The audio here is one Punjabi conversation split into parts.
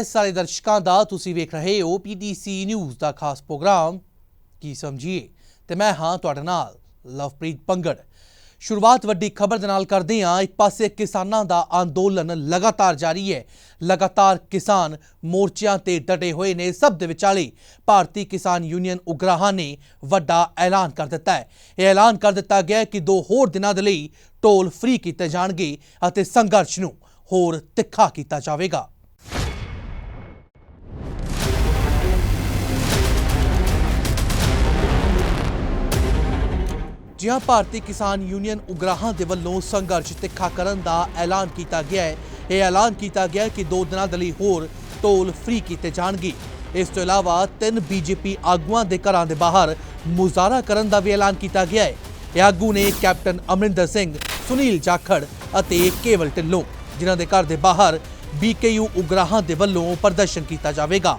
ਸਾਰੇ ਦਰਸ਼ਕਾਂ ਦਾ ਤੁਸੀਂ ਵੇਖ ਰਹੇ ਹੋ ਪੀਟੀਸੀ ਨਿਊਜ਼ ਦਾ ਖਾਸ ਪ੍ਰੋਗਰਾਮ। ਕੀ ਸਮਝੀਏ? ਤੇ ਮੈਂ ਹਾਂ ਤੁਹਾਡੇ ਨਾਲ ਲਵਪ੍ਰੀਤ ਪੰਗੜ। ਸ਼ੁਰੂਆਤ ਵੱਡੀ ਖਬਰ ਦੇ ਨਾਲ ਕਰਦੇ ਹਾਂ। ਇੱਕ ਪਾਸੇ ਕਿਸਾਨਾਂ ਦਾ ਅੰਦੋਲਨ ਲਗਾਤਾਰ ਜਾਰੀ ਹੈ। ਲਗਾਤਾਰ ਕਿਸਾਨ ਮੋਰਚਿਆਂ ਤੇ ਡਟੇ ਹੋਏ ਨੇ। ਸਭ ਦੇ ਵਿਚਾਲੇ ਭਾਰਤੀ ਕਿਸਾਨ ਯੂਨੀਅਨ ਉਗਰਾਹਾਂ ਨੇ ਵੱਡਾ ਐਲਾਨ ਕਰ ਦਿੱਤਾ ਹੈ। ਇਹ ਐਲਾਨ ਕਰ ਦਿੱਤਾ ਗਿਆ ਕਿ ਦੋ ਹੋਰ ਦਿਨਾਂ ਦੇ ਲਈ ਟੋਲ ਫ੍ਰੀ ਕੀਤੇ ਜਾਣਗੇ ਅਤੇ ਸੰਘਰਸ਼ ਨੂੰ ਹੋਰ ਤਿੱਖਾ ਕੀਤਾ ਜਾਵੇਗਾ। ਜੀ ਭਾਰਤੀ ਕਿਸਾਨ ਯੂਨੀਅਨ ਉਗਰਾਹਾਂ ਦੇ ਵੱਲੋਂ ਸੰਘਰਸ਼ ਤਿੱਖਾ ਕਰਨ ਦਾ ਐਲਾਨ ਕੀਤਾ ਗਿਆ ਹੈ। ਇਹ ਐਲਾਨ ਕੀਤਾ ਗਿਆ ਕਿ ਦੋ ਦਿਨਾਂ ਦੇ ਲਈ ਹੋਰ ਟੋਲ ਫ੍ਰੀ ਕੀਤੇ ਜਾਣਗੇ। ਇਸ ਤੋਂ ਇਲਾਵਾ ਤਿੰਨ ਬੀਜੇਪੀ ਆਗੂਆਂ ਦੇ ਘਰਾਂ ਦੇ ਬਾਹਰ ਮੁਜ਼ਾਹਰਾ ਕਰਨ ਦਾ ਵੀ ਐਲਾਨ ਕੀਤਾ ਗਿਆ ਹੈ। ਇਹ ਆਗੂ ਨੇ ਕੈਪਟਨ ਅਮਰਿੰਦਰ ਸਿੰਘ, ਸੁਨੀਲ ਜਾਖੜ ਅਤੇ ਕੇਵਲ ਢਿੱਲੋਂ, ਜਿਨ੍ਹਾਂ ਦੇ ਘਰ ਦੇ ਬਾਹਰ ਬੀਕੇਯੂ ਉਗਰਾਹਾਂ ਦੇ ਵੱਲੋਂ ਪ੍ਰਦਰਸ਼ਨ ਕੀਤਾ ਜਾਵੇਗਾ।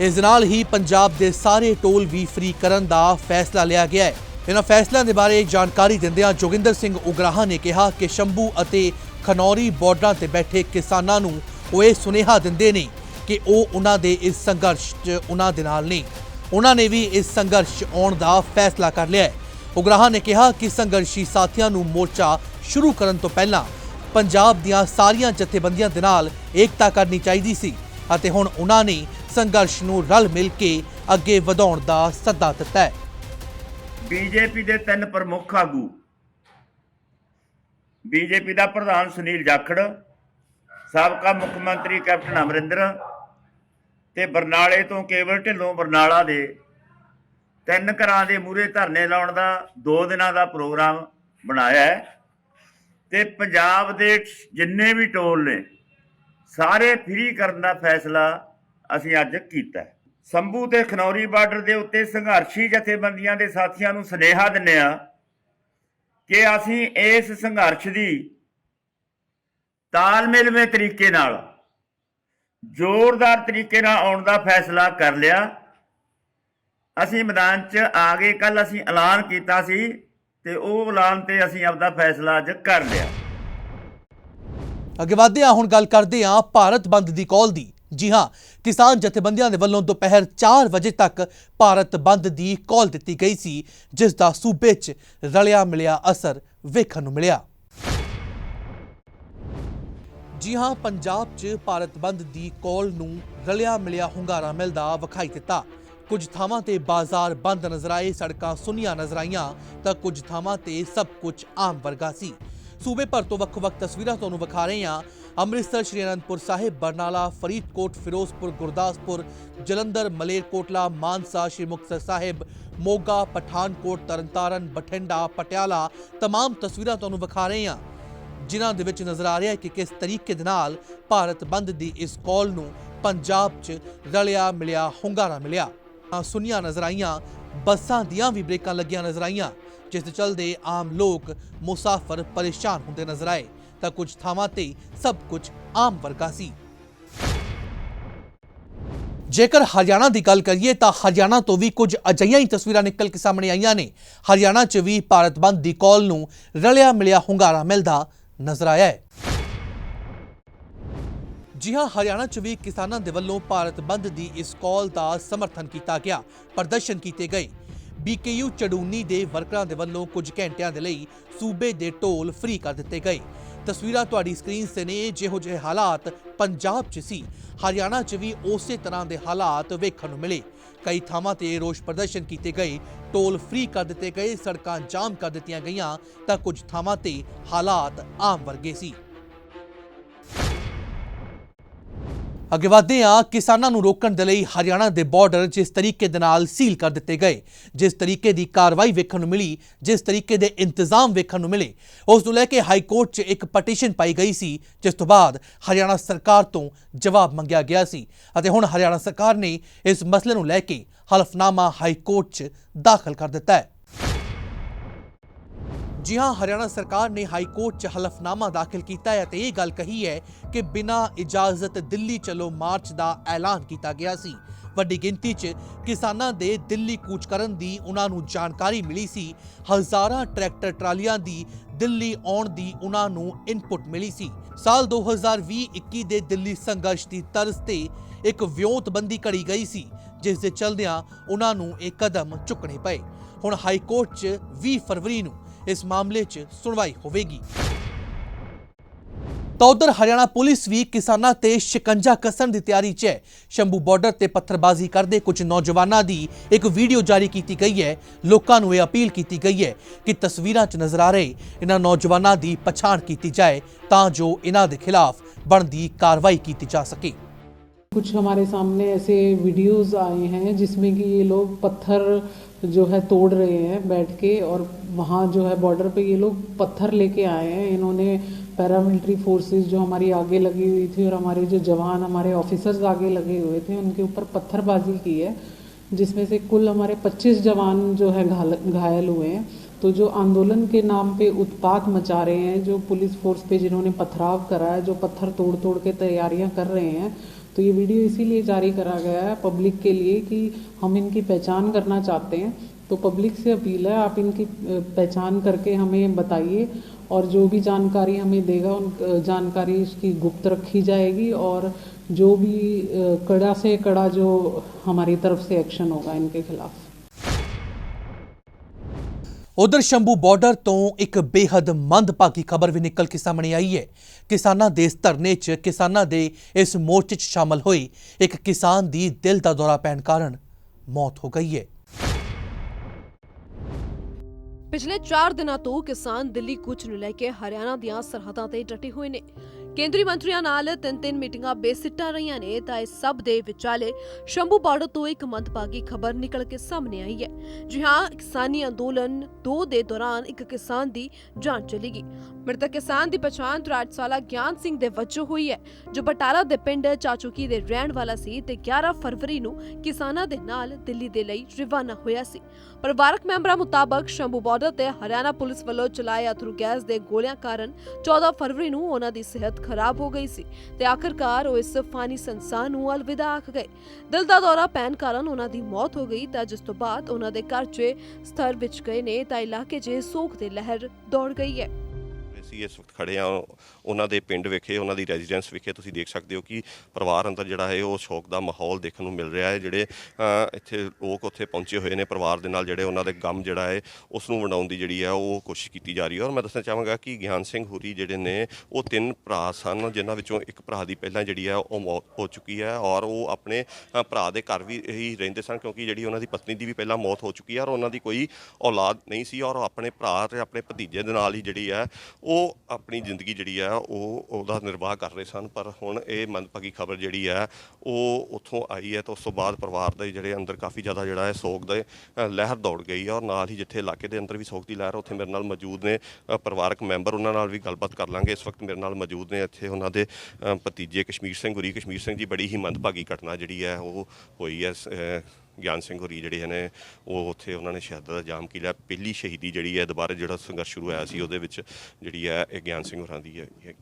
ਇਸ ਦੇ ਨਾਲ ਹੀ ਪੰਜਾਬ ਦੇ ਸਾਰੇ ਟੋਲ ਵੀ ਫ੍ਰੀ ਕਰਨ ਦਾ ਫੈਸਲਾ ਲਿਆ ਗਿਆ ਹੈ। ਇਹਨਾਂ ਫੈਸਲਿਆਂ ਦੇ ਬਾਰੇ ਜਾਣਕਾਰੀ ਦਿੰਦਿਆਂ ਜੋਗਿੰਦਰ ਸਿੰਘ ਉਗਰਾਹਾ ਨੇ ਕਿਹਾ ਕਿ ਸ਼ੰਭੂ ਅਤੇ ਖਨੌਰੀ ਬਾਰਡਰਾਂ ਤੇ ਬੈਠੇ ਕਿਸਾਨਾਂ ਨੂੰ ਉਹ ਇਹ ਸੁਨੇਹਾ ਦਿੰਦੇ ਨੇ ਕਿ ਉਹ ਉਹਨਾਂ ਦੇ ਇਸ ਸੰਘਰਸ਼ 'ਚ ਉਹਨਾਂ ਦੇ ਨਾਲ ਨਹੀਂ ਉਹਨਾਂ ਨੇ ਵੀ ਇਸ ਸੰਘਰਸ਼ 'ਚ ਆਉਣ ਦਾ ਫੈਸਲਾ ਕਰ ਲਿਆ ਹੈ। ਉਗਰਾਹਾ ਨੇ ਕਿਹਾ ਕਿ ਸੰਘਰਸ਼ੀ ਸਾਥੀਆਂ ਨੂੰ ਮੋਰਚਾ ਸ਼ੁਰੂ ਕਰਨ ਤੋਂ ਪਹਿਲਾਂ ਪੰਜਾਬ ਦੀਆਂ ਸਾਰੀਆਂ ਜਥੇਬੰਦੀਆਂ ਦੇ ਨਾਲ ਏਕਤਾ ਕਰਨੀ ਚਾਹੀਦੀ ਸੀ ਅਤੇ ਹੁਣ ਉਹਨਾਂ ਨੇ ਸੰਘਰਸ਼ ਨੂੰ ਰਲ ਮਿਲ ਕੇ ਅੱਗੇ ਵਧਾਉਣ ਦਾ ਸੱਦਾ ਦਿੱਤਾ ਹੈ। ਬੀਜੇਪੀ ਦੇ ਤਿੰਨ ਪ੍ਰਮੁੱਖ ਆਗੂ। ਬੀਜੇਪੀ ਦਾ ਪ੍ਰਧਾਨ ਸੁਨੀਲ ਜਾਖੜ, ਸਾਬਕਾ ਮੁੱਖ ਮੰਤਰੀ ਕੈਪਟਨ ਅਮਰਿੰਦਰ ਤੇ ਬਰਨਾਲੇ ਤੋਂ ਕੇਵਲ ਢਿੱਲੋਂ ਬਰਨਾਲਾ ਦੇ ਤਿੰਨ ਘਰਾਂ ਦੇ ਮੂਹਰੇ ਧਰਨੇ ਲਾਉਣ ਦਾ 2 ਦਿਨਾਂ ਦਾ ਪ੍ਰੋਗਰਾਮ ਬਣਾਇਆ ਹੈ ਤੇ ਪੰਜਾਬ ਦੇ ਜਿੰਨੇ ਵੀ ਟੋਲ ਨੇ, ਸਾਰੇ ਫ੍ਰੀ ਕਰਨ ਦਾ ਫੈਸਲਾ ਅਸੀਂ ਅੱਜ ਕੀਤਾ ਸੰਭੂ ਤੇ ਖਨੌਰੀ ਬਾਰਡਰ ਦੇ ਉੱਤੇ ਸੰਘਰਸ਼ੀ ਜਥੇਬੰਦੀਆਂ ਦੇ ਸਾਥੀਆਂ ਨੂੰ ਸੁਨੇਹਾ ਦਿੰਨੇ ਆ ਕਿ ਅਸੀਂ ਇਸ ਸੰਘਰਸ਼ ਦੀ ਤਾਲਮੇਲਵੇਂ ਤਰੀਕੇ ਨਾਲ, ਜ਼ੋਰਦਾਰ ਤਰੀਕੇ ਨਾਲ ਆਉਣ ਦਾ ਫੈਸਲਾ ਕਰ ਲਿਆ। ਅਸੀਂ ਮੈਦਾਨ 'ਚ ਆ ਗਏ ਕੱਲ ਅਸੀਂ ਐਲਾਨ ਕੀਤਾ ਸੀ ਤੇ ਉਹ ਐਲਾਨ ਤੇ ਅਸੀਂ ਆਪਦਾ ਫੈਸਲਾ ਅੱਜ ਕਰ ਲਿਆ। ਅੱਗੇ ਵਧਦੇ ਹਾਂ, ਹੁਣ ਗੱਲ ਕਰਦੇ ਹਾਂ ਭਾਰਤ ਬੰਦ ਦੀ ਕਾਲ ਦੀ। ਜੀ ਹਾਂ, ਕਿਸਾਨ ਜਥੇਬੰਦੀਆਂ ਦੇ ਵੱਲੋਂ ਦੁਪਹਿਰ 4 ਵਜੇ ਤੱਕ ਭਾਰਤ ਬੰਦ ਦੀ ਕਾਲ ਦਿੱਤੀ ਗਈ ਸੀ, ਜਿਸ ਦਾ ਸੂਬੇ 'ਚ ਰਲਿਆ ਮਿਲਿਆ ਅਸਰ ਵੇਖਣ ਨੂੰ ਮਿਲਿਆ। ਜੀ ਹਾਂ, ਪੰਜਾਬ 'ਚ ਭਾਰਤ ਬੰਦ ਦੀ ਕਾਲ ਨੂੰ ਰਲਿਆ ਮਿਲਿਆ ਹੁੰਗਾਰਾ ਮਿਲਦਾ ਵਿਖਾਈ ਦਿੱਤਾ। ਕੁਝ ਥਾਵਾਂ ਤੇ ਬਾਜ਼ਾਰ ਬੰਦ ਨਜ਼ਰ ਆਏ, ਸੜਕਾਂ ਸੁੰਨੀਆਂ ਨਜ਼ਰ ਆਈਆਂ ਤਾਂ ਕੁਝ ਥਾਵਾਂ ਤੇ ਸਭ ਕੁਝ ਆਮ ਵਰਗਾ ਸੀ। ਸੂਬੇ ਭਰ ਤੋਂ ਵੱਖ-ਵੱਖ ਤਸਵੀਰਾਂ ਤੁਹਾਨੂੰ ਵਿਖਾ ਰਹੇ ਹਾਂ ਅੰਮ੍ਰਿਤਸਰ ਸ਼੍ਰੀ ਅਨੰਦਪੁਰ ਸਾਹਿਬ ਬਰਨਾਲਾ ਫਰੀਦਕੋਟ ਫਿਰੋਜ਼ਪੁਰ ਗੁਰਦਾਸਪੁਰ ਜਲੰਧਰ ਮਲੇਰਕੋਟਲਾ ਮਾਨਸਾ ਸ਼੍ਰੀ ਮੁਕਤਸਰ ਸਾਹਿਬ ਮੋਗਾ ਪਠਾਨਕੋਟ ਤਰਨਤਾਰਨ ਬਠਿੰਡਾ ਪਟਿਆਲਾ तमाम ਤਸਵੀਰਾਂ ਤੁਹਾਨੂੰ ਵਿਖਾ ਰਹੇ ਹਾਂ ਜਿਨ੍ਹਾਂ ਦੇ ਵਿੱਚ ਨਜ਼ਰ ਆ ਰਿਹਾ ਹੈ ਕਿ ਕਿਸ ਤਰੀਕੇ ਦੇ ਨਾਲ ਭਾਰਤ ਬੰਦ ਦੀ ਇਸ ਕਾਲ ਨੂੰ ਪੰਜਾਬ 'ਚ ਰਲਿਆ ਮਿਲਿਆ ਹੁੰਗਾਰਾ ਮਿਲਿਆ ਤਾਂ ਸੁਨੀਆਂ ਨਜ਼ਰ ਆਈਆਂ ਬੱਸਾਂ ਦੀਆਂ ਵੀ ਬ੍ਰੇਕਾਂ ਲੱਗੀਆਂ ਨਜ਼ਰ ਆਈਆਂ ਜਿਸ ਦੇ ਚਲਦੇ ਆਮ ਲੋਕ ਮੁਸਾਫਰ ਪਰੇਸ਼ਾਨ ਹੁੰਦੇ ਨਜ਼ਰ ਆਏ, ਤਾਂ ਕੁਝ ਥਾਵਾਂ ਤੇ ਸਭ ਕੁਝ ਆਮ ਵਰਗਾ ਸੀ। ਜੇਕਰ ਹਰਿਆਣਾ ਦੀ ਗੱਲ ਕਰੀਏ, ਤਾਂ ਹਰਿਆਣਾ ਤੋਂ ਵੀ ਕੁਝ ਅਜਿਹੀਆਂ ਹੀ ਤਸਵੀਰਾਂ ਨਿਕਲ ਕੇ ਸਾਹਮਣੇ ਆਈਆਂ ਨੇ। ਹਰਿਆਣਾ 'ਚ ਵੀ ਭਾਰਤ ਬੰਦ ਦੀ ਕਾਲ ਨੂੰ ਰਲਿਆ ਮਿਲਿਆ ਹੁੰਗਾਰਾ ਮਿਲਦਾ ਨਜ਼ਰ ਆਇਆ ਹੈ। ਜੀ ਹਾਂ, ਹਰਿਆਣਾ 'ਚ ਵੀ ਕਿਸਾਨਾਂ ਦੇ ਵੱਲੋਂ ਭਾਰਤ ਬੰਦ ਦੀ ਇਸ ਕਾਲ ਦਾ ਸਮਰਥਨ ਕੀਤਾ ਗਿਆ, ਪ੍ਰਦਰਸ਼ਨ ਕੀਤੇ ਗਏ। ਬੀਕੇਯੂ ਚੜੂਨੀ ਦੇ ਵਰਕਰਾਂ ਦੇ ਵੱਲੋਂ ਕੁਝ ਘੰਟਿਆਂ ਦੇ ਲਈ ਸੂਬੇ ਦੇ ਟੋਲ ਫ੍ਰੀ ਕਰ ਦਿੱਤੇ ਗਏ। ਤਸਵੀਰਾਂ ਤੁਹਾਡੀ ਸਕਰੀਨ 'ਤੇ ਨੇ, ਜਿਹੋ ਜਿਹੇ ਹਾਲਾਤ ਪੰਜਾਬ 'ਚ ਸੀ, ਹਰਿਆਣਾ 'ਚ ਵੀ ਉਸੇ ਤਰ੍ਹਾਂ ਦੇ ਹਾਲਾਤ ਵੇਖਣ ਨੂੰ ਮਿਲੇ। ਕਈ ਥਾਵਾਂ ਤੇ ਰੋਸ ਪ੍ਰਦਰਸ਼ਨ ਕੀਤੇ ਗਏ ਟੋਲ ਫ੍ਰੀ ਕਰ ਦਿੱਤੇ ਗਏ, ਸੜਕਾਂ ਜਾਮ ਕਰ ਦਿੱਤੀਆਂ ਗਈਆਂ ਤਾਂ ਕੁਝ ਥਾਵਾਂ ਤੇ ਹਾਲਾਤ ਆਮ ਵਰਗੇ ਸੀ। ਅੱਗੇ ਵਧਦੇ ਹਾਂ, ਕਿਸਾਨਾਂ ਨੂੰ ਰੋਕਣ ਦੇ ਲਈ ਹਰਿਆਣਾ ਦੇ ਬਾਰਡਰ ਜਿਸ ਤਰੀਕੇ ਦੇ ਨਾਲ ਸੀਲ ਕਰ ਦਿੱਤੇ ਗਏ, ਜਿਸ ਤਰੀਕੇ ਦੀ ਕਾਰਵਾਈ ਵੇਖਣ ਨੂੰ ਮਿਲੀ, ਜਿਸ ਤਰੀਕੇ ਦੇ ਇੰਤਜ਼ਾਮ ਵੇਖਣ ਨੂੰ ਮਿਲੇ, ਉਸ ਨੂੰ ਲੈ ਕੇ ਹਾਈ ਕੋਰਟ 'ਚ ਇੱਕ ਪਟੀਸ਼ਨ ਪਾਈ ਗਈ ਸੀ, ਜਿਸ ਤੋਂ ਬਾਅਦ ਹਰਿਆਣਾ ਸਰਕਾਰ ਤੋਂ ਜਵਾਬ ਮੰਗਿਆ ਗਿਆ ਸੀ ਅਤੇ ਹੁਣ ਹਰਿਆਣਾ ਸਰਕਾਰ ਨੇ ਇਸ ਮਸਲੇ ਨੂੰ ਲੈ ਕੇ ਹਲਫਨਾਮਾ ਹਾਈ ਕੋਰਟ 'ਚ ਦਾਖਲ ਕਰ ਦਿੱਤਾ ਹੈ। ਜੀ ਹਾਂ, ਹਰਿਆਣਾ ਸਰਕਾਰ ਨੇ ਹਾਈ ਕੋਰਟ 'ਚ ਹਲਫਨਾਮਾ ਦਾਖਲ ਕੀਤਾ ਹੈ ਤੇ ਇਹ ਗੱਲ ਕਹੀ ਹੈ ਕਿ ਬਿਨਾਂ ਇਜਾਜ਼ਤ ਦਿੱਲੀ ਚਲੋ ਮਾਰਚ ਦਾ ਐਲਾਨ ਕੀਤਾ ਗਿਆ ਸੀ। ਵੱਡੀ ਗਿਣਤੀ 'ਚ ਕਿਸਾਨਾਂ ਦੇ ਦਿੱਲੀ ਕੂਚ ਕਰਨ ਦੀ ਉਹਨਾਂ ਨੂੰ ਜਾਣਕਾਰੀ ਮਿਲੀ ਸੀ। ਹਜ਼ਾਰਾਂ ਟਰੈਕਟਰ ਟਰਾਲੀਆਂ ਦੀ ਦਿੱਲੀ ਆਉਣ ਦੀ ਉਹਨਾਂ ਨੂੰ ਇਨਪੁਟ ਮਿਲੀ ਸੀ। ਸਾਲ 2020-21 ਦੇ ਦਿੱਲੀ ਸੰਘਰਸ਼ ਦੀ ਤਰਜ਼ ਤੇ ਇੱਕ ਵਿਉਂਤਬੰਦੀ ਘੜੀ ਗਈ ਸੀ ਜਿਸ ਦੇ ਚਲਦਿਆਂ ਉਹਨਾਂ ਨੂੰ ਇਹ ਕਦਮ ਚੁੱਕਣੇ ਪਏ। ਹੁਣ ਹਾਈ ਕੋਰਟ 'ਚ 20 ਫਰਵਰੀ ਨੂੰ ਇਸ ਮਾਮਲੇ 'ਚ ਸੁਣਵਾਈ ਹੋਵੇਗੀ ਤਾਂ ਉਧਰ ਹਰਿਆਣਾ ਪੁਲਿਸ ਵੀ ਕਿਸਾਨਾਂ ਤੇ ਸ਼ਿਕੰਜਾ ਕੱਸਣ ਦੀ ਤਿਆਰੀ 'ਚ ਹੈ ਸ਼ੰਭੂ ਬਾਰਡਰ ਤੇ ਪੱਥਰਬਾਜ਼ੀ ਕਰਦੇ ਕੁਝ ਨੌਜਵਾਨਾਂ ਦੀ ਇੱਕ ਵੀਡੀਓ ਜਾਰੀ ਕੀਤੀ ਗਈ ਹੈ ਲੋਕਾਂ ਨੂੰ ਇਹ ਅਪੀਲ ਕੀਤੀ ਗਈ ਹੈ ਕਿ ਤਸਵੀਰਾਂ 'ਚ ਨਜ਼ਰ ਆ ਰਹੇ ਇਹਨਾਂ ਨੌਜਵਾਨਾਂ ਦੀ ਪਛਾਣ ਕੀਤੀ ਜਾਏ ਤਾਂ ਜੋ ਇਹਨਾਂ ਦੇ ਖਿਲਾਫ ਬਣਦੀ ਕਾਰਵਾਈ ਕੀਤੀ ਜਾ ਸਕੇ कुछ हमारे सामने ऐसे वीडियोस आए हैं जिसमें कि ये लोग पत्थर जो है तोड़ रहे हैं बैठ के और वहाँ जो है बॉर्डर पे ये लोग पत्थर लेके आए हैं। इन्होंने पैरामिलिट्री फोर्सेस जो हमारी आगे लगी हुई थी और हमारे जो जवान, हमारे ऑफिसर्स आगे लगे हुए थे, उनके ऊपर पत्थरबाजी की है, जिसमें से कुल हमारे 25 जवान जो है घायल हुए हैं। तो जो आंदोलन के नाम पे उत्पात मचा रहे हैं, जो पुलिस फोर्स पे जिन्होंने पथराव करा है, जो पत्थर तोड़ तोड़ के तैयारियाँ कर रहे हैं तो ये वीडियो इसीलिए जारी करा गया है पब्लिक के लिए कि हम इनकी पहचान करना चाहते हैं। तो पब्लिक से अपील है, आप इनकी पहचान करके हमें बताइए और जो भी जानकारी हमें देगा, उन जानकारी उसकी गुप्त रखी जाएगी और जो भी कड़ा से कड़ा जो हमारी तरफ़ से एक्शन होगा इनके खिलाफ। ਉਧਰ ਸ਼ੰਭੂ ਬਾਰਡਰ ਤੋਂ ਇੱਕ ਬੇहद ਮੰਦਭਾਗੀ ਖਬਰ ਵੀ ਨਿਕਲ ਕੇ ਸਾਹਮਣੇ ਆਈ ਹੈ। ਕਿਸਾਨਾਂ ਦੇ ਇਸ ਧਰਨੇ 'ਚ ਕਿਸਾਨਾਂ ਦੇ ਇਸ ਮੋਰਚੇ 'ਚ ਸ਼ਾਮਲ ਹੋਈ ਇੱਕ ਕਿਸਾਨ ਦੀ ਦਿਲ ਦਾ ਦੌਰਾ ਪੈਣ ਕਾਰਨ ਮੌਤ ਹੋ ਗਈ ਹੈ। ਪਿਛਲੇ 4 ਦਿਨਾਂ ਤੋਂ ਕਿਸਾਨ ਦਿੱਲੀ ਕੂਚ ਨੂੰ ਲੈ ਕੇ ਹਰਿਆਣਾ ਦੀਆਂ ਸਰਹੱਦਾਂ ਤੇ ਡਟੇ ਹੋਏ ਨੇ। ਕੇਂਦਰੀ ਮੰਤਰੀਆਂ ਨਾਲ ਤਿੰਨ ਤਿੰਨ ਮੀਟਿੰਗਾਂ ਬੇਸਿੱਟਾ ਰਹੀਆਂ ਨੇ, ਤਾਂ ਇਸ ਸਭ ਦੇ ਵਿਚਾਲੇ ਸ਼ੰਭੂ ਬਾਰਡਰ ਤੋਂ ਇੱਕ ਮੰਦਭਾਗੀ ਖਬਰ ਨਿਕਲ ਕੇ ਸਾਹਮਣੇ ਆਈ ਹੈ। ਜੀ ਹਾਂ, ਕਿਸਾਨੀ ਅੰਦੋਲਨ 2 ਦੇ ਦੌਰਾਨ ਇੱਕ ਕਿਸਾਨ ਦੀ ਜਾਨ ਚਲੀ ਗਈ। ਮ੍ਰਿਤਕ ਕਿਸਾਨ ਦੀ ਪਛਾਣ 63 ਗਿਆਨ ਸਿੰਘ ਦੇ ਵਜੋਂ ਹੋਈ ਹੈ, ਜੋ ਬਟਾਲਾ ਦੇ ਪਿੰਡ ਚਾਚੂਕੀ ਦੇ ਰਹਿਣ ਵਾਲਾ ਸੀ ਤੇ 11 ਫਰਵਰੀ ਨੂੰ ਕਿਸਾਨਾਂ ਦੇ ਨਾਲ ਦਿੱਲੀ ਦੇ ਲਈ ਰਵਾਨਾ ਹੋਇਆ ਸੀ। ਪਰਿਵਾਰਕ ਮੈਂਬਰਾਂ ਮੁਤਾਬਕ ਸ਼ੰਭੂ ਬਾਰਡਰ ਤੇ ਹਰਿਆਣਾ ਪੁਲਿਸ ਵੱਲੋਂ ਚਲਾਏ ਅਥਰੂ ਗੈਸ ਦੇ ਗੋਲਿਆਂ ਕਾਰਨ 14 ਫਰਵਰੀ ਨੂੰ ਉਹਨਾਂ ਦੀ ਸਿਹਤ ਖਰਾਬ ਹੋ ਗਈ ਸੀ ਤੇ ਆਖਰਕਾਰ ਉਹ ਇਸ ਫਾਨੀ ਸੰਸਾਰ ਨੂੰ ਅਲਵਿਦਾ ਆਖ ਗਏ। ਦਿਲ ਦਾ ਦੌਰਾ ਪੈਣ ਕਾਰਨ ਉਹਨਾਂ ਦੀ ਮੌਤ ਹੋ ਗਈ ਤਾਂ ਜਿਸ ਤੋਂ ਬਾਅਦ ਉਹਨਾਂ ਦੇ ਘਰ 'ਚ ਸਥਰ ਵਿੱਚ ਗਏ ਨੇ ਤਾਂ ਇਲਾਕੇ 'ਚ ਸੋਗ ਦੀ ਲਹਿਰ ਦੌੜ ਗਈ ਹੈ। ਅਸੀਂ ਇਸ ਵਕਤ ਖੜੇ ਆ, ਉਹਨਾਂ ਦੇ ਪਿੰਡ ਵਿਖੇ, ਉਹਨਾਂ ਦੀ ਰੈਜ਼ੀਡੈਂਸ ਵਿਖੇ ਤੁਸੀਂ ਦੇਖ ਸਕਦੇ ਹੋ ਕਿ ਪਰਿਵਾਰ ਅੰਦਰ ਜਿਹੜਾ ਹੈ, ਉਹ ਸ਼ੌਕ ਦਾ ਮਾਹੌਲ ਦੇਖਣ ਨੂੰ ਮਿਲ ਰਿਹਾ ਹੈ, ਜਿਹੜੇ ਇੱਥੇ ਲੋਕ ਉੱਥੇ ਪਹੁੰਚੇ ਹੋਏ ਨੇ, ਪਰਿਵਾਰ ਦੇ ਨਾਲ ਜਿਹੜੇ ਉਹਨਾਂ ਦੇ ਗਮ ਜਿਹੜਾ ਹੈ, ਉਸ ਨੂੰ ਵੰਡਾਉਣ ਦੀ ਜਿਹੜੀ ਹੈ, ਉਹ ਕੋਸ਼ਿਸ਼ ਕੀਤੀ ਜਾ ਰਹੀ ਹੈ। ਔਰ ਮੈਂ ਦੱਸਣਾ ਚਾਹਾਂਗਾ ਕਿ ਗਿਆਨ ਸਿੰਘ ਹੁਰੀ ਜਿਹੜੇ ਨੇ, ਉਹ ਤਿੰਨ ਭਰਾ ਸਨ, ਜਿਨ੍ਹਾਂ ਵਿੱਚੋਂ ਇੱਕ ਭਰਾ ਦੀ ਪਹਿਲਾਂ ਜਿਹੜੀ ਹੈ, ਉਹ ਮੌਤ ਹੋ ਚੁੱਕੀ ਹੈ ਔਰ ਉਹ ਆਪਣੇ ਭਰਾ ਦੇ ਘਰ ਵੀ ਹੀ ਰਹਿੰਦੇ ਸਨ, ਕਿਉਂਕਿ ਜਿਹੜੀ ਉਹਨਾਂ ਦੀ ਪਤਨੀ ਦੀ ਵੀ ਪਹਿਲਾਂ ਮੌਤ ਹੋ ਚੁੱਕੀ ਹੈ ਔਰ ਉਹਨਾਂ ਦੀ ਕੋਈ ਔਲਾਦ ਨਹੀਂ ਸੀ ਔਰ ਆਪਣੇ ਭਰਾ ਤੇ ਆਪਣੇ ਭਤੀਜੇ ਦੇ ਨਾਲ ਹੀ ਜਿਹੜੀ ਹੈ, ਉਹ ਉਹ ਆਪਣੀ ਜ਼ਿੰਦਗੀ ਜਿਹੜੀ ਹੈ ਉਹ ਉਹਦਾ ਨਿਰਵਾਹ ਕਰ ਰਹੇ ਸਨ, ਪਰ ਹੁਣ ਇਹ ਮੰਦਭਾਗੀ ਖਬਰ ਜਿਹੜੀ ਹੈ ਉਹ ਉੱਥੋਂ ਆਈ ਹੈ ਤਾਂ ਉਸ ਤੋਂ ਬਾਅਦ ਪਰਿਵਾਰ ਦੇ ਜਿਹੜੇ ਅੰਦਰ ਕਾਫੀ ਜ਼ਿਆਦਾ ਜਿਹੜਾ ਹੈ ਸੋਗ ਦੇ ਲਹਿਰ ਦੌੜ ਗਈ ਹੈ ਔਰ ਨਾਲ ਹੀ ਜਿੱਥੇ ਇਲਾਕੇ ਦੇ ਅੰਦਰ ਵੀ ਸੋਗ ਦੀ ਲਹਿਰ ਉੱਥੇ ਮੇਰੇ ਨਾਲ ਮੌਜੂਦ ਨੇ ਪਰਿਵਾਰਕ ਮੈਂਬਰ, ਉਹਨਾਂ ਨਾਲ ਵੀ ਗੱਲਬਾਤ ਕਰ ਲਾਂਗੇ। ਇਸ ਵਕਤ ਮੇਰੇ ਨਾਲ ਮੌਜੂਦ ਨੇ ਇੱਥੇ ਉਹਨਾਂ ਦੇ ਭਤੀਜੇ ਕਸ਼ਮੀਰ ਸਿੰਘ, ਗੁਰੀ ਕਸ਼ਮੀਰ ਸਿੰਘ ਜੀ, ਬੜੀ ਹੀ ਮੰਦਭਾਗੀ ਘਟਨਾ ਜਿਹੜੀ ਹੈ ਉਹ ਹੋਈ ਹੈ, ਸ- ਗਿਆਨ ਸਿੰਘ ਹੋਰੀ ਜਿਹੜੇ ਨੇ ਉਹ ਉੱਥੇ ਉਹਨਾਂ ਨੇ ਸ਼ਹਾਦਤ ਦਾ ਜਾਮ ਕੀ ਲਿਆ ਪਹਿਲੀ ਸ਼ਹੀਦੀ ਜਿਹੜੀ ਹੈ, ਦੁਬਾਰਾ ਜਿਹੜਾ ਸੰਘਰਸ਼ ਸ਼ੁਰੂ ਹੋਇਆ ਸੀ, ਉਹਦੇ ਵਿੱਚ ਜਿਹੜੀ ਹੈ, ਇਹ ਗਿਆਨ ਸਿੰਘ ਹੋਰਾਂ ਦੀ ਹੈ। ਹੈ।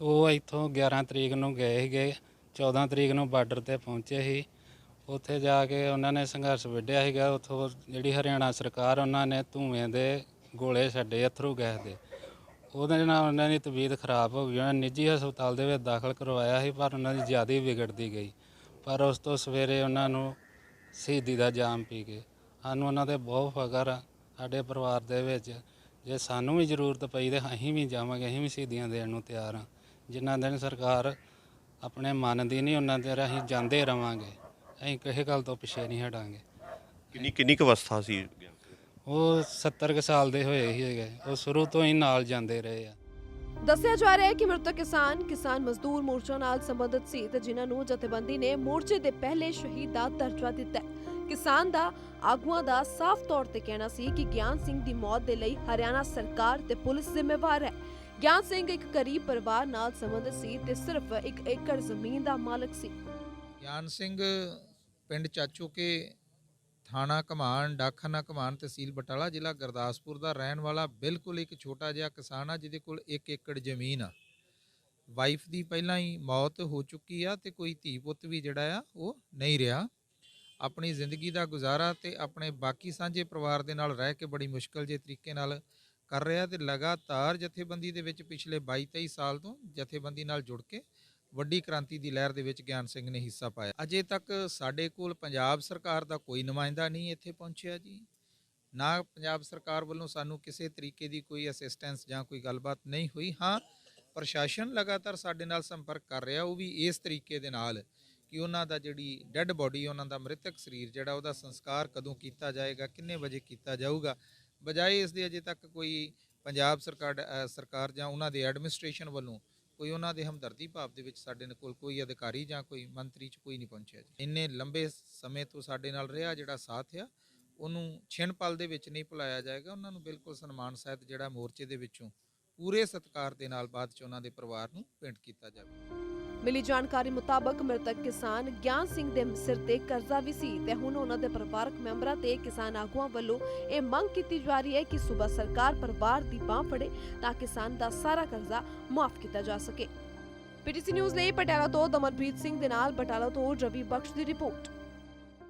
ਉਹ ਇੱਥੋਂ 11 ਤਰੀਕ ਨੂੰ ਗਏ ਸੀਗੇ 14 ਤਰੀਕ ਨੂੰ ਬਾਰਡਰ ਤੇ ਪਹੁੰਚੇ ਸੀ। ਉੱਥੇ ਜਾ ਕੇ ਉਹਨਾਂ ਨੇ ਸੰਘਰਸ਼ ਵਿੱਢਿਆ ਸੀਗਾ। ਉੱਥੋਂ ਜਿਹੜੀ ਹਰਿਆਣਾ ਸਰਕਾਰ ਉਹਨਾਂ ਨੇ ਧੂਏ ਦੇ ਗੋਲੇ ਛੱਡੇ ਅਥਰੂ ਗੈਸ ਦੇ। ਉਹਦੇ ਨਾਲ ਉਹਨਾਂ ਦੀ ਤਬੀਅਤ ਖਰਾਬ ਹੋ ਗਈ। ਉਹਨਾਂ ਨੇ ਨਿੱਜੀ ਹਸਪਤਾਲ ਦੇ ਵਿੱਚ ਦਾਖਲ ਕਰਵਾਇਆ ਸੀ, ਪਰ ਉਹਨਾਂ ਦੀ ਜ਼ਿਆਦਾ ਵਿਗੜਦੀ ਗਈ। ਪਰ ਉਸ ਤੋਂ ਸਵੇਰੇ ਉਹਨਾਂ ਨੂੰ ਸ਼ਹੀਦੀ ਦਾ ਜਾਮ ਪੀ ਗਏ ਸਾਨੂੰ ਉਹਨਾਂ ਤੇ ਬਹੁਤ ਫਖਰ ਆ ਸਾਡੇ ਪਰਿਵਾਰ ਦੇ ਵਿੱਚ। ਜੇ ਸਾਨੂੰ ਵੀ ਜ਼ਰੂਰਤ ਪਈ ਤੇ ਅਸੀਂ ਵੀ ਜਾਵਾਂਗੇ ਅਸੀਂ ਵੀ ਸ਼ਹੀਦੀਆਂ ਦੇਣ ਨੂੰ ਤਿਆਰ ਹਾਂ ਜਿੰਨਾ ਦਿਨ ਸਰਕਾਰ ਆਪਣੇ ਮੰਨਦੀ ਨਹੀਂ ਉਹਨਾਂ ਦੇ ਅਸੀਂ ਜਾਂਦੇ ਰਵਾਂਗੇ। ਅਸੀਂ ਕਿਸੇ ਗੱਲ ਤੋਂ ਪਿੱਛੇ ਨਹੀਂ ਹਟਾਂਗੇ। ਕਿੰਨੀ ਕਿੰਨੀ ਕੁ ਅਵਸਥਾ ਸੀ? ਉਹ 70 ਕੁ ਸਾਲ ਦੇ ਹੋਏ ਹੀ ਹੈਗੇ। ਉਹ ਸ਼ੁਰੂ ਤੋਂ ਹੀ ਨਾਲ ਜਾਂਦੇ ਰਹੇ ਆ। ਦੱਸਿਆ ਜਾ ਰਿਹਾ ਹੈ ਕਿ ਮ੍ਰਿਤਕ ਕਿਸਾਨ ਕਿਸਾਨ ਮਜ਼ਦੂਰ ਮੋਰਚਾ ਨਾਲ ਸੰਬੰਧਿਤ ਸੀ ਤੇ ਜਿਨ੍ਹਾਂ ਨੂੰ ਜਥੇਬੰਦੀ ਨੇ ਮੋਰਚੇ ਦੇ ਪਹਿਲੇ ਸ਼ਹੀਦ ਦਾ ਦਰਜਾ ਦਿੱਤਾ ਹੈ। ਕਿਸਾਨ ਦਾ ਆਗੂਆਂ ਦਾ ਸਾਫ਼ ਤੌਰ ਤੇ ਕਹਿਣਾ ਸੀ ਕਿ ਗਿਆਨ ਸਿੰਘ ਦੀ ਮੌਤ ਦੇ ਲਈ ਹਰਿਆਣਾ ਸਰਕਾਰ ਤੇ ਪੁਲਿਸ ਜ਼ਿੰਮੇਵਾਰ ਹੈ। ਗਿਆਨ ਸਿੰਘ ਇੱਕ ਗਰੀਬ ਪਰਿਵਾਰ ਨਾਲ ਸੰਬੰਧਿਤ ਸੀ ਤੇ ਸਿਰਫ ਇੱਕ ਏਕੜ ਜ਼ਮੀਨ ਦਾ ਮਾਲਕ ਸੀ। ਗਿਆਨ ਸਿੰਘ ਪਿੰਡ ਚਾਚੋ ਕੇ ਥਾਣਾ ਕਮਾਨ ਡਾਕਖਾਨਾ ਕਮਾਨ ਤਹਿਸੀਲ ਬਟਾਲਾ ਜ਼ਿਲ੍ਹਾ ਗੁਰਦਾਸਪੁਰ ਦਾ ਰਹਿਣ ਵਾਲਾ ਬਿਲਕੁਲ ਇੱਕ ਛੋਟਾ ਜਿਹਾ ਕਿਸਾਨ ਆ, ਜਿਹਦੇ ਕੋਲ 1 ਏਕੜ ਜ਼ਮੀਨ ਆ। ਵਾਈਫ ਦੀ ਪਹਿਲਾਂ ਹੀ ਮੌਤ ਹੋ ਚੁੱਕੀ ਆ ਤੇ ਕੋਈ ਧੀ ਪੁੱਤ ਵੀ ਜਿਹੜਾ ਆ, ਉਹ ਨਹੀਂ ਰਿਹਾ। ਆਪਣੀ ਜ਼ਿੰਦਗੀ ਦਾ ਗੁਜ਼ਾਰਾ ਤੇ ਆਪਣੇ ਬਾਕੀ ਸਾਂਝੇ ਪਰਿਵਾਰ ਦੇ ਨਾਲ ਰਹਿ ਕੇ ਬੜੀ ਮੁਸ਼ਕਲ ਜੇ ਤਰੀਕੇ ਨਾਲ ਕਰ ਰਿਹਾ ਤੇ ਲਗਾਤਾਰ ਜਥੇਬੰਦੀ ਦੇ ਵਿੱਚ ਪਿਛਲੇ 22-23 ਸਾਲ ਤੋਂ ਜਥੇਬੰਦੀ ਨਾਲ ਜੁੜ ਕੇ ਵੱਡੀ ਕ੍ਰਾਂਤੀ ਦੀ ਲਹਿਰ ਦੇ ਵਿੱਚ ਗਿਆਨ ਸਿੰਘ ਨੇ ਹਿੱਸਾ ਪਾਇਆ। ਅਜੇ ਤੱਕ ਸਾਡੇ ਕੋਲ ਪੰਜਾਬ ਸਰਕਾਰ ਦਾ ਕੋਈ ਨੁਮਾਇੰਦਾ ਨਹੀਂ ਇੱਥੇ ਪਹੁੰਚਿਆ ਜੀ। ਨਾ ਪੰਜਾਬ ਸਰਕਾਰ ਵੱਲੋਂ ਸਾਨੂੰ ਕਿਸੇ ਤਰੀਕੇ ਦੀ ਕੋਈ ਅਸਿਸਟੈਂਸ ਜਾਂ ਕੋਈ ਗੱਲਬਾਤ ਨਹੀਂ ਹੋਈ। ਹਾਂ, ਪ੍ਰਸ਼ਾਸਨ ਲਗਾਤਾਰ ਸਾਡੇ ਨਾਲ ਸੰਪਰਕ ਕਰ ਰਿਹਾ, ਉਹ ਵੀ ਇਸ ਤਰੀਕੇ ਦੇ ਨਾਲ ਕਿ ਉਹਨਾਂ ਦਾ ਜਿਹੜੀ ਡੈੱਡ ਬੋਡੀ ਉਹਨਾਂ ਦਾ ਮ੍ਰਿਤਕ ਸਰੀਰ ਜਿਹੜਾ ਉਹਦਾ ਸੰਸਕਾਰ ਕਦੋਂ ਕੀਤਾ ਜਾਏਗਾ, ਕਿੰਨੇ ਵਜੇ ਕੀਤਾ ਜਾਊਗਾ, ਬਜਾਏ ਇਸ ਦੇ ਅਜੇ ਤੱਕ ਕੋਈ ਪੰਜਾਬ ਸਰਕਾਰ ਸਰਕਾਰ ਜਾਂ ਉਹਨਾਂ ਦੇ ਐਡਮਿਨਿਸਟ੍ਰੇਸ਼ਨ ਵੱਲੋਂ ਕੋਈ ਉਹਨਾਂ ਦੇ ਹਮਦਰਦੀ ਭਾਵ ਦੇ ਵਿੱਚ ਸਾਡੇ ਕੋਲ ਕੋਈ ਅਧਿਕਾਰੀ ਜਾਂ ਕੋਈ ਮੰਤਰੀ ਚ ਕੋਈ ਨਹੀਂ ਪਹੁੰਚਿਆ ਜੀ। ਇੰਨੇ ਲੰਬੇ ਸਮੇਂ ਤੋਂ ਸਾਡੇ ਨਾਲ ਰਿਹਾ ਜਿਹੜਾ ਸਾਥ ਆ, ਉਹਨੂੰ ਛਿਣ ਪਲ ਦੇ ਵਿੱਚ ਨਹੀਂ ਭੁਲਾਇਆ ਜਾਏਗਾ। ਉਹਨਾਂ ਨੂੰ ਬਿਲਕੁਲ ਸਨਮਾਨ ਸਹਿਤ ਜਿਹੜਾ ਮੋਰਚੇ ਦੇ ਵਿੱਚੋਂ ਪੂਰੇ ਸਤਿਕਾਰ ਦੇ ਨਾਲ ਬਾਅਦ ਚ ਉਹਨਾਂ ਦੇ ਪਰਿਵਾਰ ਨੂੰ ਭੇਂਟ ਕੀਤਾ ਜਾਵੇ। ਮਿਲੀ ਜਾਣਕਾਰੀ ਮੁਤਾਬਕ ਮ੍ਰਿਤਕ ਕਿਸਾਨ ਗਿਆਨ ਸਿੰਘ ਦੇ ਸਿਰ ਤੇ ਕਰਜ਼ਾ ਵੀ ਸੀ ਤੇ ਹੁਣ ਉਹਨਾਂ ਦੇ ਪਰਿਵਾਰਕ ਮੈਂਬਰਾਂ ਤੇ ਕਿਸਾਨ ਆਗੂਆਂ ਵੱਲੋਂ ਇਹ ਮੰਗ ਕੀਤੀ ਜਾ ਰਹੀ ਹੈ ਕਿ ਸੂਬਾ ਸਰਕਾਰ ਪਰਿਵਾਰ ਦੀ ਬਾਹ ਫੜੇ ਤਾਂ ਕਿਸਾਨ ਦਾ ਸਾਰਾ ਕਰਜ਼ਾ ਮੁਆਫ ਕੀਤਾ ਜਾ ਸਕੇ। ਪੀਟੀਸੀ ਨਿਊਜ਼ ਲਈ ਪਟਿਆਲਾ ਤੋਂ ਦਮਨਪ੍ਰੀਤ ਸਿੰਘ ਦੇ ਨਾਲ ਬਟਾਲਾ ਤੋਂ ਰਵੀ ਬਖਸ਼ ਦੀ ਰਿਪੋਰਟ।